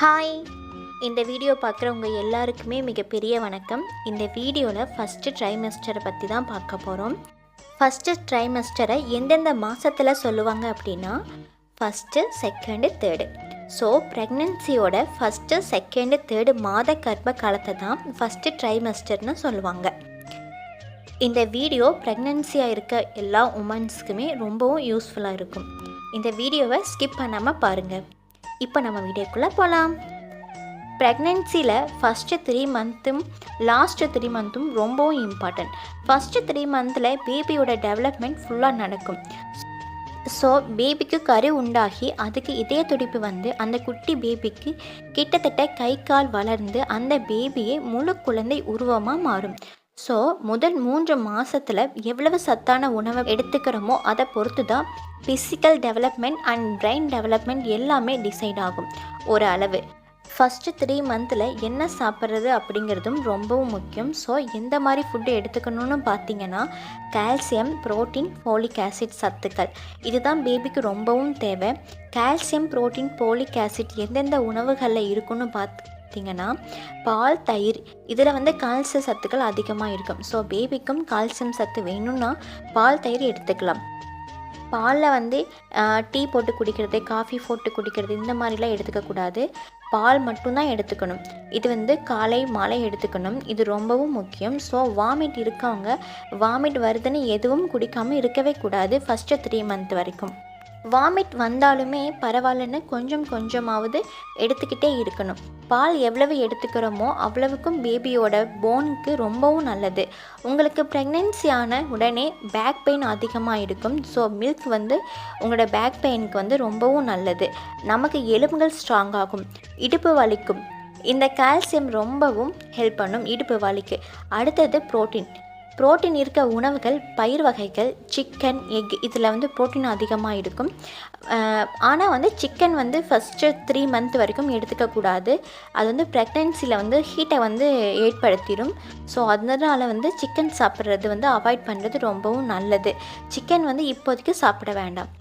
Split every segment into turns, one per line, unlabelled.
Hi. இந்த video பார்க்குறவங்க எல்லாருக்குமே மிகப்பெரிய வணக்கம். இந்த வீடியோவில் ஃபஸ்ட்டு ட்ரைமஸ்டரை பற்றி தான் பார்க்க போகிறோம் ஃபஸ்ட்டு ட்ரைமஸ்டரை எந்தெந்த மாதத்தில் சொல்லுவாங்க அப்படின்னா ஃபஸ்ட்டு செகண்டு தேர்டு ஸோ ப்ரெக்னென்சியோட ஃபஸ்ட்டு செகண்டு தேர்டு மாத கர்ப்ப காலத்தை தான் ஃபஸ்ட்டு ட்ரைமஸ்டர்னு சொல்லுவாங்க. இந்த வீடியோ ப்ரெக்னென்சியாக இருக்க எல்லா உமன்ஸ்க்குமே ரொம்பவும் யூஸ்ஃபுல்லாக இருக்கும். இந்த வீடியோவை ஸ்கிப் பண்ணாமல் பாருங்கள் இப்போ நம்ம வீடியோக்குள்ளே போகலாம் ப்ரெக்னென்சியில் ஃபஸ்ட்டு த்ரீ மந்த்தும் லாஸ்ட்டு த்ரீ மந்த்தும் ரொம்பவும் இம்பார்ட்டன்ட் ஃபஸ்ட்டு த்ரீ மந்தில் பேபியோட டெவலப்மெண்ட் ஃபுல்லாக நடக்கும். ஸோ பேபிக்கு கரு உண்டாகி அதுக்கு இதய துடிப்பு வந்து அந்த குட்டி பேபிக்கு கிட்டத்தட்ட கை கால் வளர்ந்து அந்த பேபியே முழு குழந்தை உருவமாக மாறும். ஸோ முதல் மூன்று மாதத்தில் எவ்வளவு சத்தான உணவை எடுத்துக்கிறோமோ அதை பொறுத்து தான் physical development and brain development எல்லாமே டிசைட் ஆகும். ஒரு அளவு. ஃபஸ்ட்டு த்ரீ மந்தில் என்ன சாப்பிட்றது அப்படிங்கிறதும் ரொம்பவும் முக்கியம். ஸோ எந்த மாதிரி ஃபுட்டு எடுத்துக்கணும்னு பார்த்தீங்கன்னா கால்சியம் புரோட்டீன் ஃபோலிக் ஆசிட் சத்துக்கள். இதுதான் பேபிக்கு ரொம்பவும் தேவை. கால்சியம் புரோட்டீன் ஃபோலிக் ஆசிட் எந்தெந்த உணவுகளில் இருக்குன்னு பார்த்து பார்த்தீங்கன்னா பால் தயிர் இதில் வந்து கால்சியம் சத்துக்கள் அதிகமாக இருக்கும். ஸோ பேபிக்கும் கால்சியம் சத்து வேணும்னா பால் தயிர் எடுத்துக்கலாம். பாலில் வந்து டீ போட்டு குடிக்கிறது காஃபி போட்டு குடிக்கிறது இந்த மாதிரிலாம் எடுத்துக்கக்கூடாது பால் மட்டும்தான் எடுத்துக்கணும். இது வந்து காலை மாலை எடுத்துக்கணும். இது ரொம்பவும் முக்கியம். ஸோ வாமிட் இருக்கவங்க வாமிட் வருதுன்னு எதுவும் குடிக்காமல் இருக்கவே கூடாது. ஃபஸ்ட்டு த்ரீ மந்த் வரைக்கும். வாமிட் வந்தாலுமே பரவாயில்லன்னு கொஞ்சம் கொஞ்சமாவது எடுத்துக்கிட்டே இருக்கணும். பால் எவ்வளவு எடுத்துக்கிறோமோ அவ்வளவுக்கும் பேபியோட போனுக்கு ரொம்பவும் நல்லது. உங்களுக்கு ப்ரெக்னென்சி ஆன உடனே பேக் பெயின் அதிகமாக இருக்கும். ஸோ மில்க் வந்து உங்களோட பேக் பெயினுக்கு வந்து ரொம்பவும் நல்லது. நமக்கு எலும்புகள் ஸ்ட்ராங் ஆகும். இடுப்பு வலிக்கும். இந்த கால்சியம் ரொம்பவும் ஹெல்ப் பண்ணும் இடுப்பு வலிக்கு. அடுத்தது புரோட்டீன் புரோட்டீன் இருக்க உணவுகள் பயிர் வகைகள் சிக்கன் எக் இதில் வந்து புரோட்டீன் அதிகமாக இருக்கும். ஆனால் வந்து சிக்கன் வந்து ஃபஸ்ட்டு த்ரீ மந்த் வரைக்கும் எடுத்துக்கக்கூடாது அது வந்து ப்ரெக்னென்சியில் வந்து ஹீட்டை வந்து ஏற்படுத்திடும் ஸோ அதனால் வந்து சிக்கன் சாப்பிட்றது வந்து அவாய்ட் பண்ணுறது ரொம்பவும் நல்லது. சிக்கன் வந்து இப்போதைக்கு சாப்பிட வேண்டாம்.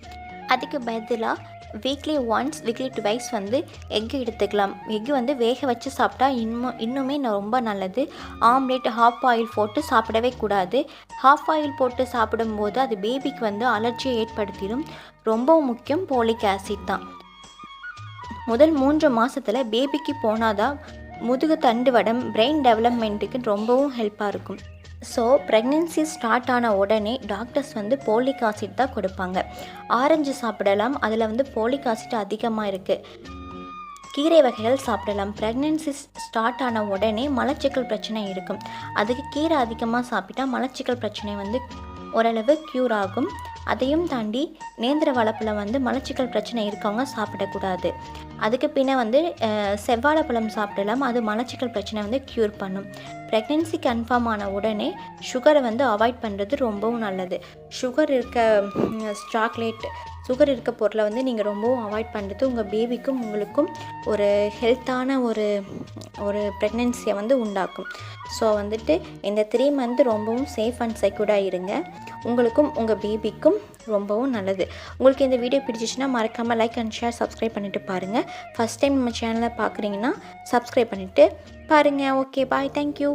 அதுக்கு பதிலாக வீக்லி ஒன்ஸ் வீக்லி டுவைஸ் வந்து எக் எடுத்துக்கலாம். எக் வந்து வேக வச்சு சாப்பிட்டா இன்னும் இன்னுமே ரொம்ப நல்லது. ஆம்லேட் ஹாஃப் ஆயில் போட்டு சாப்பிடவே கூடாது. ஹாஃப் ஆயில் போட்டு சாப்பிடும்போது அது பேபிக்கு வந்து அலர்ஜியை ஏற்படுத்திடும். ரொம்ப முக்கியம் போலிக் ஆசிட் தான். முதல் மூன்று மாதத்தில் பேபிக்கு போனாதான் முதுகு தண்டு வடம் பிரெயின் டெவலப்மெண்ட்டுக்கு ரொம்பவும் ஹெல்ப்பாக இருக்கும். ஸோ ப்ரெக்னென்சி ஸ்டார்ட் ஆன உடனே டாக்டர்ஸ் வந்து போலிக் ஆசிட் தான் கொடுப்பாங்க. ஆரஞ்சு சாப்பிடலாம் அதில் வந்து போலிக் ஆசிட் அதிகமாக இருக்குது கீரை வகைகள் சாப்பிடலாம். ப்ரெக்னென்சி ஸ்டார்ட் ஆன உடனே மலச்சிக்கல் பிரச்சனை இருக்கும். அதுக்கு கீரை அதிகமாக சாப்பிட்டா மலச்சிக்கல் பிரச்சனை வந்து ஓரளவு க்யூர் ஆகும். அதையும் தாண்டி நேந்திர வளப்பில் வந்து மலச்சிக்கல் பிரச்சனை இருக்கவங்க சாப்பிடக்கூடாது. அதுக்கு பின்ன வந்து செவ்வாழைப்பழம் சாப்பிடலாம். அது மலச்சிக்கல் பிரச்சனை வந்து க்யூர் பண்ணும். ப்ரெக்னென்சி கன்ஃபார்ம் ஆன உடனே சுகரை வந்து அவாய்ட் பண்ணுறது ரொம்பவும் நல்லது. சுகர் இருக்க சாக்லேட் சுகர் இருக்க பொருளை வந்து நீங்கள் ரொம்பவும் அவாய்ட் பண்ணுறது உங்கள் பேபிக்கும் உங்களுக்கும் ஒரு ஹெல்த்தான ஒரு ஒரு ப்ரெக்னென்சியை வந்து உண்டாக்கும். ஸோ வந்துட்டு இந்த த்ரீ மந்த் ரொம்பவும் சேஃப் அண்ட் செக்யூர்டாக இருங்க. உங்களுக்கும் உங்கள் பேபிக்கும் ரொம்பவும் நல்லது. உங்களுக்கு இந்த வீடியோ பிடிச்சிச்சின்னா மறக்காமல் லைக் அண்ட் ஷேர் சப்ஸ்கிரைப் பண்ணிவிட்டு பாருங்கள் ஃபஸ்ட் டைம் நம்ம சேனலை பார்க்குறீங்கன்னா சப்ஸ்கிரைப் பண்ணிவிட்டு பாருங்கள் ஓகே பாய் தேங்க்யூ